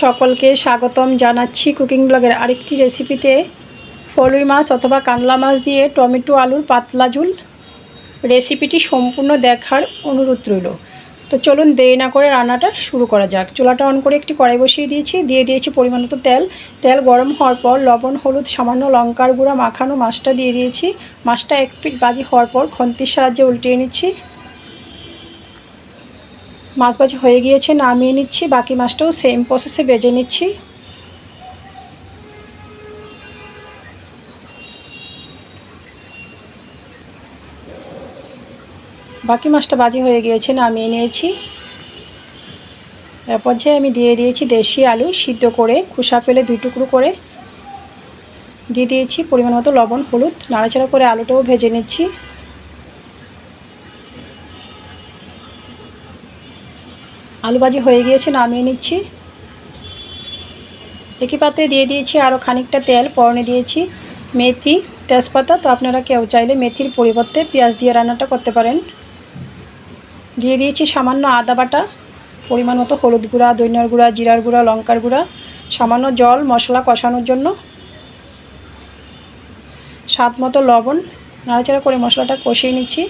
সকলকে স্বাগতম জানাচ্ছি কুকিং ব্লগের আরেকটি রেসিপিতে। ফলুই মাছ অথবা কানলা মাছ দিয়ে টমেটো, আলুর পাতলা ঝুল। রেসিপিটি সম্পূর্ণ দেখার অনুরোধ রইল। তো চলুন দেরি না করে রান্নাটা শুরু করা যাক। চুলাটা অন করে একটি কড়াই বসিয়ে দিয়েছি। দিয়ে দিয়েছি পরিমাণ মতো তেল। তেল গরম হওয়ার পর লবণ, হলুদ, সামান্য লঙ্কার গুঁড়া মাখানো মাছটা দিয়ে দিয়েছি। মাছটা এক পিট বাজি হওয়ার পর খন্তির সাহায্যে উল্টিয়ে নিচ্ছি। মাছ ভাজি হয়ে গিয়েছে, নামিয়ে নিচ্ছি, বাকি মাছটাও সেম প্রসেসে বেজে নিচ্ছি। বাকি মাছটা বাজি হয়ে গিয়েছে, নামিয়ে নিয়েছি। এরপর যে আমি দিয়ে দিয়েছি দেশি আলু, সিদ্ধ করে খোসা ফেলে দুই টুকরো করে দিয়ে দিয়েছি, পরিমাণ মতো লবণ, হলুদ, নাড়াচাড়া করে আলুটাও ভেজে নিচ্ছি। আলু ভাজি হয়ে গিয়েছে, নামিয়ে নিচ্ছি। একই পাত্রে দিয়ে দিয়েছি আরও খানিকটা তেল, পরনে দিয়েছি মেথি, তেজপাতা। তো আপনারা কেউ চাইলে মেথির পরিবর্তে পেঁয়াজ দিয়ে রান্নাটা করতে পারেন। দিয়ে দিয়েছি সামান্য আদা বাটা, পরিমাণ মতো হলুদ গুঁড়া দৈন্যার গুঁড়া, জিরার গুঁড়া, লঙ্কার গুঁড়া, সামান্য জল, মশলা কষানোর জন্য। স্বাদ মতো লবণ, নাড়াচাড়া করে মশলাটা কষিয়ে নিচ্ছি।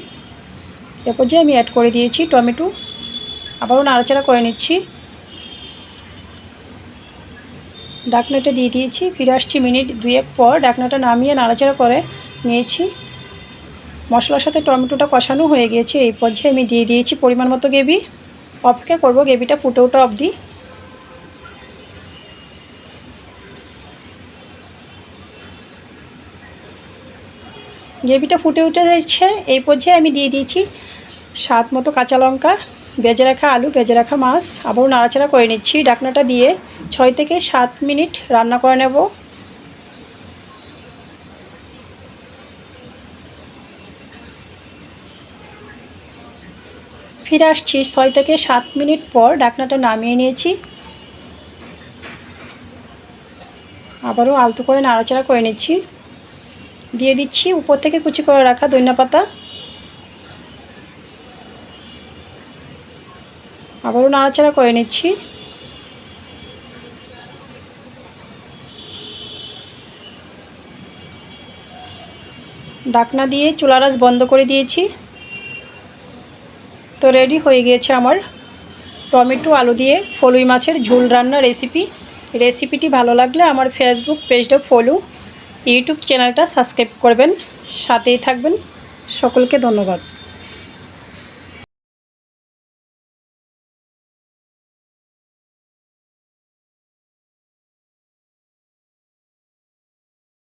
এরপর যে আমি অ্যাড করে দিয়েছি টমেটো। আবারও নাড়াচাড়া করে নিচ্ছি। ডাকনাটা দিয়ে দিয়েছি, ফিরে আসছি মিনিট দুয়েক পর। ডাকনাটা নামিয়ে নাড়াচাড়া করে নিয়েছি। মশলার সাথে টমেটোটা কষানো হয়ে গিয়েছে, এই পর্যায়ে আমি দিয়ে দিয়েছি পরিমাণ মতো গ্রেভি। অপেক্ষা করব গ্রেভিটা ফুটে ওঠা অবধি। গ্রেভিটা ফুটে উঠে যাচ্ছে এই পর্যায়ে আমি দিয়ে দিয়েছি স্বাদ মতো কাঁচা লঙ্কা। বেজে রাখা আলু বেজে রাখা মাছ, আবারও নাড়াচাড়া করে নিচ্ছি। ডাকনাটা দিয়ে ছয় থেকে সাত মিনিট রান্না করে নেব। ফিরে আসছি ছয় থেকে সাত মিনিট পর ডাকনাটা নামিয়ে নিয়েছি। আবারও আলতো করে নাড়াচাড়া করে নিচ্ছি। দিয়ে দিচ্ছি উপর থেকে কুচি করে রাখা ধনিয়া পাতা। আবারও নাড়াচাড়া করে নিচ্ছি। ডাকনা দিয়ে চুলারাস বন্ধ করে দিয়েছি। তো রেডি হয়ে গিয়েছে আমার টমেটো, আলু দিয়ে ফলুই মাছের ঝোল রান্না রেসিপি। রেসিপিটি ভালো লাগলে আমার ফেসবুক পেজটা ফলো, ইউটিউব চ্যানেলটা সাবস্ক্রাইব করবেন। সাথেই থাকবেন। সকলকে ধন্যবাদ।